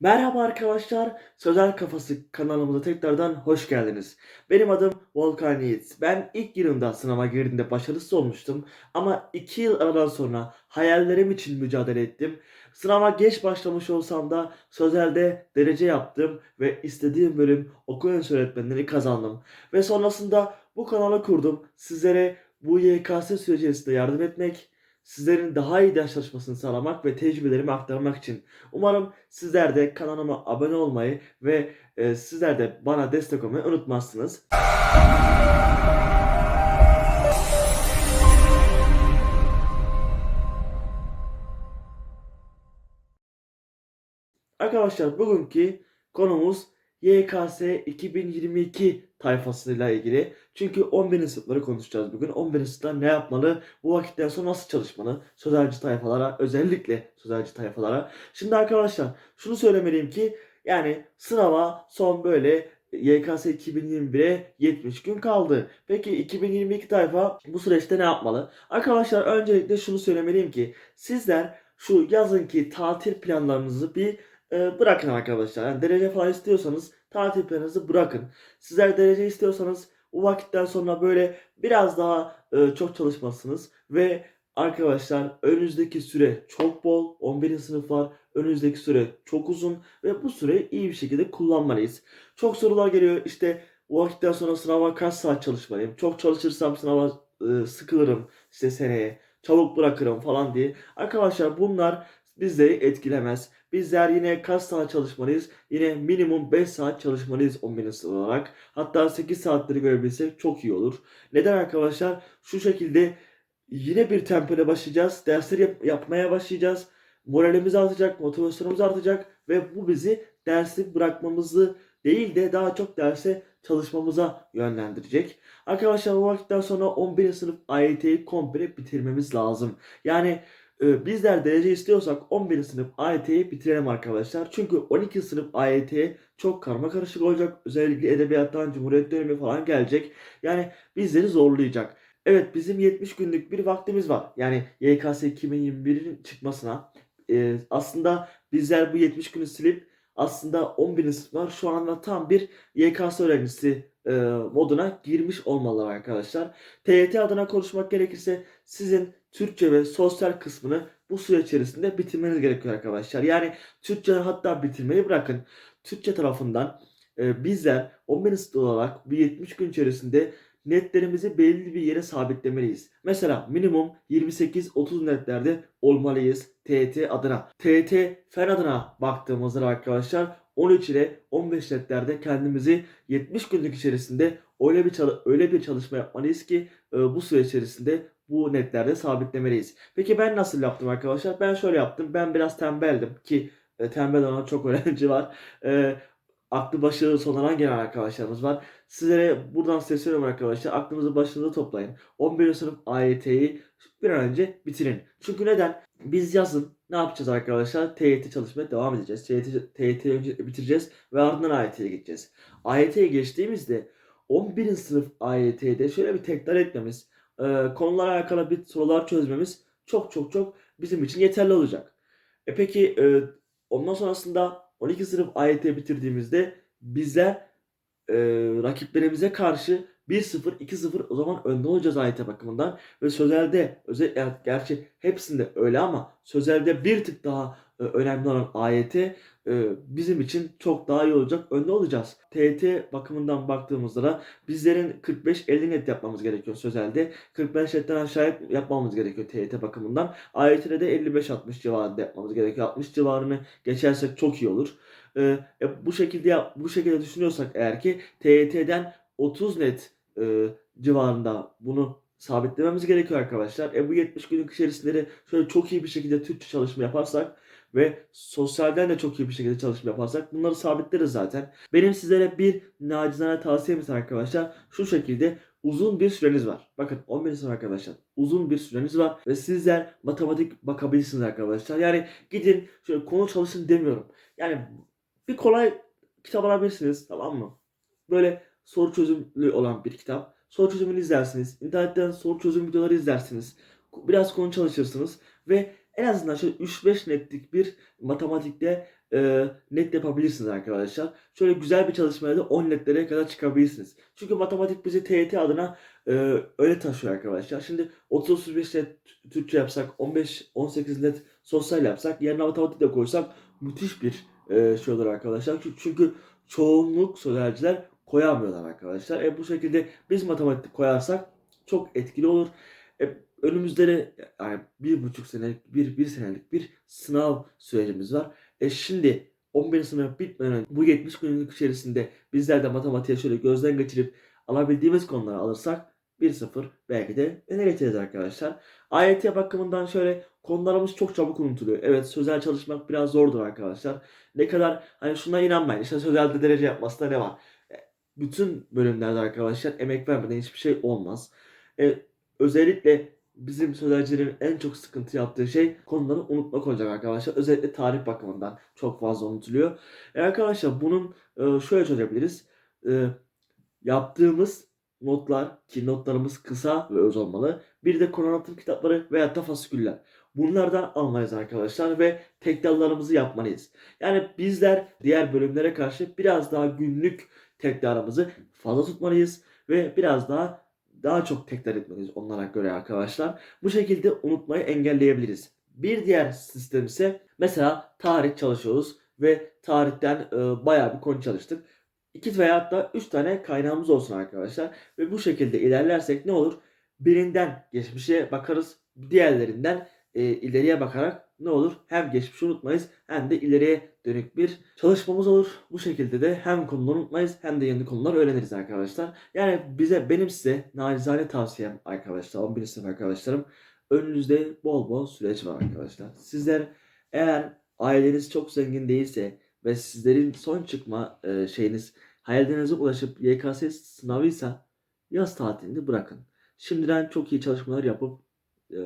Merhaba arkadaşlar, Sözel Kafası kanalımıza tekrardan hoş geldiniz. Benim adım Volkan Yiğit. Ben ilk yılımda sınava girdiğimde başarısız olmuştum ama iki yıl aradan sonra hayallerim için mücadele ettim. Sınava geç başlamış olsam da Sözel'de derece yaptım ve istediğim bölüm okul öncesi öğretmenliğini kazandım. Ve sonrasında bu kanalı kurdum. Sizlere bu YKS süreci içerisinde yardım etmek, sizlerin daha iyi ders sağlamak ve tecrübelerimi aktarmak için. Umarım Sizler de kanalıma abone olmayı ve e, sizler de bana destek olmayı unutmazsınız. Arkadaşlar bugünkü konumuz YKS 2022 tayfasıyla ilgili. Çünkü 11. sınıfları konuşacağız bugün. 11. sınıflar ne yapmalı? Bu vakitten sonra nasıl çalışmalı? Sözelci tayfalara, özellikle sözelci tayfalara. Şimdi arkadaşlar şunu söylemeliyim ki yani sınava son böyle YKS 2021'e 70 gün kaldı. Peki 2022 tayfa bu süreçte ne yapmalı? Arkadaşlar öncelikle şunu söylemeliyim ki sizler şu yazınki tatil planlarınızı bir e, bırakın arkadaşlar. Yani derece falan istiyorsanız tatil planınızı bırakın. Sizler derece istiyorsanız o vakitten sonra böyle biraz daha e, çok çalışmalısınız ve arkadaşlar önünüzdeki süre çok bol. 11. sınıflar önünüzdeki süre çok uzun ve bu süreyi iyi bir şekilde kullanmalıyız. Çok sorular geliyor işte o vakitten sonra sınava kaç saat çalışmalıyım? Çok çalışırsam sınava e, sıkılırım işte seneye. Çabuk bırakırım falan diye. Arkadaşlar bunlar bizleri etkilemez. Bizler yine kaç saat çalışmalıyız? Yine minimum 5 saat çalışmalıyız 11. sınıf olarak. Hatta 8 saatleri görebilsek çok iyi olur. Neden arkadaşlar? Şu şekilde yine bir tempoya başlayacağız. Dersleri yap- yapmaya başlayacağız. Moralimiz artacak, motivasyonumuz artacak ve bu bizi dersi bırakmamızı değil de daha çok derse çalışmamıza yönlendirecek. Arkadaşlar bu vakitten sonra 11. sınıf AYT'yi komple bitirmemiz lazım. Yani bizler derece istiyorsak 11. sınıf AYT'yi bitirelim arkadaşlar. Çünkü 12. sınıf AYT çok karma karışık olacak. Özellikle edebiyattan Cumhuriyet dönemi falan gelecek. Yani bizleri zorlayacak. Evet bizim 70 günlük bir vaktimiz var. Yani YKS 2021'in çıkmasına. Ee, aslında bizler bu 70 günü silip aslında 11. sınıflar şu anda tam bir YKS öğrencisi e, moduna girmiş olmalılar arkadaşlar. TYT adına konuşmak gerekirse sizin Türkçe ve sosyal kısmını bu süre içerisinde bitirmeniz gerekiyor arkadaşlar. Yani Türkçe hatta bitirmeyi bırakın. Türkçe tarafından e, bizler 11. sınıf olarak bir 70 gün içerisinde netlerimizi belli bir yere sabitlemeliyiz. Mesela minimum 28-30 netlerde olmalıyız TET adına. TET fen adına baktığımızda arkadaşlar 13 ile 15 netlerde kendimizi 70 günlük içerisinde öyle bir öyle bir çalışma yapmalıyız ki e, bu süre içerisinde bu netlerde sabitlemeliyiz. Peki ben nasıl yaptım arkadaşlar? Ben şöyle yaptım. Ben biraz tembeldim ki e, tembel olan çok öğrenci var. E, aklı başı sonradan gelen arkadaşlarımız var. Sizlere buradan sesleniyorum arkadaşlar. Aklınızı başınıza toplayın. 11. sınıf AYT'yi bir an önce bitirin. Çünkü neden? Biz yazın ne yapacağız arkadaşlar? TYT çalışmaya devam edeceğiz. TYT, TYT'yi bitireceğiz ve ardından AYT'ye gideceğiz. AYT'ye geçtiğimizde 11. sınıf AYT'de şöyle bir tekrar etmemiz, e, konulara alakalı bir sorular çözmemiz çok çok çok bizim için yeterli olacak. E peki e, ondan sonrasında 12 sınıf AYT bitirdiğimizde bizler e, rakiplerimize karşı 1-0, 2-0 o zaman önde olacağız AYT bakımından. Ve sözelde, özel, yani gerçi hepsinde öyle ama sözelde bir tık daha önemli olan AYT e, bizim için çok daha iyi olacak. Önde olacağız. TET bakımından baktığımızda da bizlerin 45-50 net yapmamız gerekiyor sözelde. 45 netten aşağı yapmamız gerekiyor TET bakımından. AYT'de de 55-60 civarında yapmamız gerekiyor. 60 civarını geçersek çok iyi olur. E, e, bu şekilde bu şekilde düşünüyorsak eğer ki TYT'den 30 net e, civarında bunu sabitlememiz gerekiyor arkadaşlar. E bu 70 günlük içerisinde de şöyle çok iyi bir şekilde Türkçe çalışma yaparsak ve sosyalden de çok iyi bir şekilde çalışma yaparsak bunları sabitleriz zaten. Benim sizlere bir nacizane tavsiyemiz arkadaşlar şu şekilde uzun bir süreniz var. Bakın 11 sınıf arkadaşlar uzun bir süreniz var ve sizler matematik bakabilirsiniz arkadaşlar. Yani gidin şöyle konu çalışın demiyorum. Yani bir kolay kitap alabilirsiniz tamam mı? Böyle soru çözümlü olan bir kitap. Soru çözümünü izlersiniz. İnternetten soru çözüm videoları izlersiniz. Biraz konu çalışırsınız ve en azından şöyle 3-5 netlik bir matematikte e, net yapabilirsiniz arkadaşlar. Şöyle güzel bir çalışmaya da 10 netlere kadar çıkabilirsiniz. Çünkü matematik bizi TYT adına e, öyle taşıyor arkadaşlar. Şimdi 30-35 net Türkçe yapsak, 15-18 net sosyal yapsak, yerine matematik de koysak müthiş bir e, şey olur arkadaşlar. Çünkü, çoğunluk sözelciler koyamıyorlar arkadaşlar. E, bu şekilde biz matematik koyarsak çok etkili olur. E, önümüzde de yani bir buçuk senelik, bir, bir senelik bir sınav sürecimiz var. E şimdi 11. sınıf bitmeden bu 70 günlük içerisinde bizler de matematiğe şöyle gözden geçirip alabildiğimiz konuları alırsak 1-0 belki de öne geçeriz arkadaşlar. AYT bakımından şöyle konularımız çok çabuk unutuluyor. Evet sözel çalışmak biraz zordur arkadaşlar. Ne kadar hani şuna inanmayın. İşte sözelde derece yapmasında ne var? E, Bütün bölümlerde arkadaşlar emek vermeden hiçbir şey olmaz. E, özellikle bizim sözelcilerin en çok sıkıntı yaptığı şey konuları unutmak olacak arkadaşlar. Özellikle tarih bakımından çok fazla unutuluyor. E arkadaşlar bunun e, şöyle çözebiliriz. E, yaptığımız notlar ki notlarımız kısa ve öz olmalı. Bir de konu anlatım kitapları veya da fasiküller. Bunlardan almalıyız arkadaşlar ve tekrarlarımızı yapmalıyız. Yani bizler diğer bölümlere karşı biraz daha günlük tekrarımızı fazla tutmalıyız ve biraz daha daha çok tekrar etmeliyiz onlara göre arkadaşlar. Bu şekilde unutmayı engelleyebiliriz. Bir diğer sistem ise mesela tarih çalışıyoruz ve tarihten e, bayağı bir konu çalıştık. İki veya hatta üç tane kaynağımız olsun arkadaşlar. Ve bu şekilde ilerlersek ne olur? Birinden geçmişe bakarız. Diğerlerinden e, ileriye bakarak ne olur? Hem geçmişi unutmayız hem de ileriye dönük bir çalışmamız olur. Bu şekilde de hem konuları unutmayız hem de yeni konular öğreniriz arkadaşlar. Yani bize benim size nacizane tavsiyem arkadaşlar 11. sınıf arkadaşlarım. Önünüzde bol bol süreç var arkadaşlar. Sizler eğer aileniz çok zengin değilse ve sizlerin son çıkma e, şeyiniz hayallerinize ulaşıp YKS sınavıysa yaz tatilini bırakın. Şimdiden çok iyi çalışmalar yapıp e,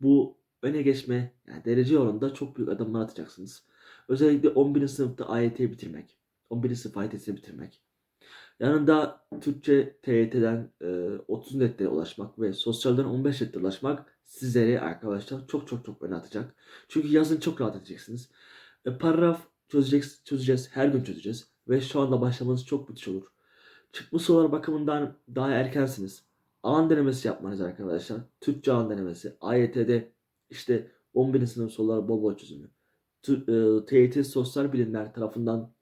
bu öne geçme yani derece yolunda çok büyük adımlar atacaksınız. Özellikle 11. sınıfta AYT'yi bitirmek. 11. sınıf AYT'sini bitirmek. Yanında Türkçe TYT'den e, 30 netlere ulaşmak ve sosyalden 15 netlere ulaşmak sizleri arkadaşlar çok çok çok öne atacak. Çünkü yazın çok rahat edeceksiniz. E, paragraf çözeceğiz, çözeceğiz. Her gün çözeceğiz. Ve şu anda başlamanız çok müthiş olur. Çıkmış sorular bakımından daha erkensiniz. Alan denemesi yapmanız arkadaşlar. Türkçe alan denemesi. AYT'de işte 11. sınıf soruları bol bol çözümü. Tü- e, TYT Sosyal Bilimler tarafından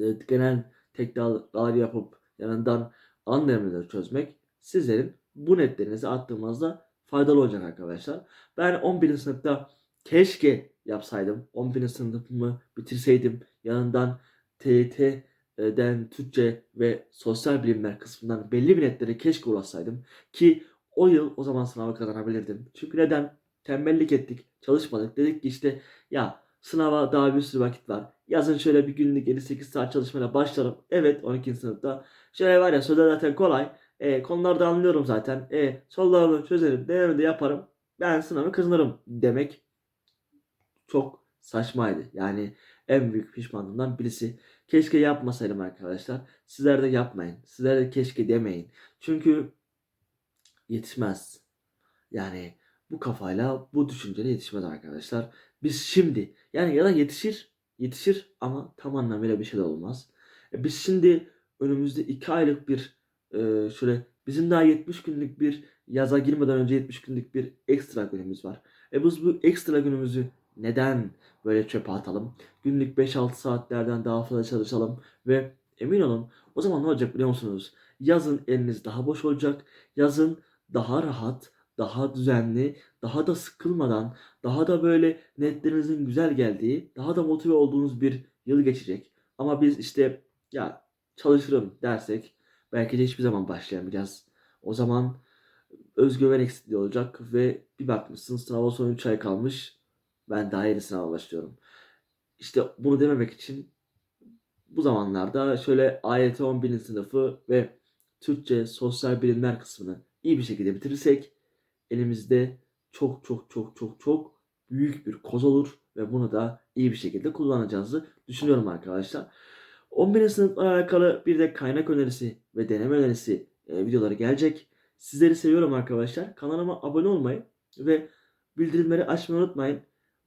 e, genel tekrarlar yapıp yanından denemeleri çözmek sizlerin bu netlerinizi attığımızda faydalı olacak arkadaşlar. Ben 11. sınıfta keşke yapsaydım. 11. sınıfımı bitirseydim. Yanından TYT'den Türkçe ve sosyal bilimler kısmından belli bir netlere keşke ulaşsaydım. Ki o yıl o zaman sınavı kazanabilirdim. Çünkü neden? Tembellik ettik, çalışmadık. Dedik ki işte ya sınava daha bir sürü vakit var. Yazın şöyle bir günlük 7-8 saat çalışmaya başlarım. Evet 12. sınıfta. Şöyle var ya sözler zaten kolay. E, konuları anlıyorum zaten. E, sorularımı çözerim, deneme de yaparım. Ben sınavı kazanırım demek çok saçmaydı. Yani en büyük pişmanlığımdan birisi. Keşke yapmasaydım arkadaşlar. Sizler de yapmayın. Sizler de keşke demeyin. Çünkü yetişmez. Yani bu kafayla bu düşünceyle yetişmez arkadaşlar. Biz şimdi yani ya da yetişir yetişir ama tam anlamıyla bir şey de olmaz. E biz şimdi önümüzde 2 aylık bir e, şöyle bizim daha 70 günlük bir yaza girmeden önce 70 günlük bir ekstra günümüz var. E biz bu ekstra günümüzü neden böyle çöpe atalım? Günlük 5-6 saatlerden daha fazla çalışalım ve emin olun o zaman ne olacak biliyor musunuz? Yazın eliniz daha boş olacak. Yazın daha rahat, daha düzenli, daha da sıkılmadan, daha da böyle netlerinizin güzel geldiği, daha da motive olduğunuz bir yıl geçecek. Ama biz işte ya çalışırım dersek belki de hiçbir zaman başlayamayacağız. O zaman özgüven eksikliği olacak ve bir bakmışsın sınava son 3 ay kalmış. Ben daha yeni sınava başlıyorum. İşte bunu dememek için bu zamanlarda şöyle AYT 11. sınıfı ve Türkçe sosyal bilimler kısmını iyi bir şekilde bitirirsek elimizde çok çok çok çok çok büyük bir koz olur ve bunu da iyi bir şekilde kullanacağınızı düşünüyorum arkadaşlar. 11. sınıfla alakalı bir de kaynak önerisi ve deneme önerisi e, videoları gelecek. Sizleri seviyorum arkadaşlar. Kanalıma abone olmayı ve bildirimleri açmayı unutmayın.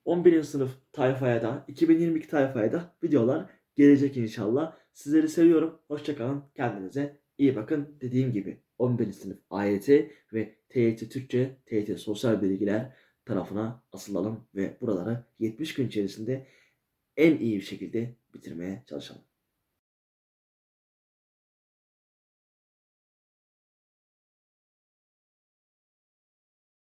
11. sınıf tayfaya da 2022 tayfaya da videolar gelecek inşallah. Sizleri seviyorum. Hoşçakalın. Kendinize iyi bakın. Dediğim gibi 11. sınıf AYT ve TYT Türkçe, TYT Sosyal Bilgiler tarafına asılalım ve buraları 70 gün içerisinde en iyi bir şekilde bitirmeye çalışalım.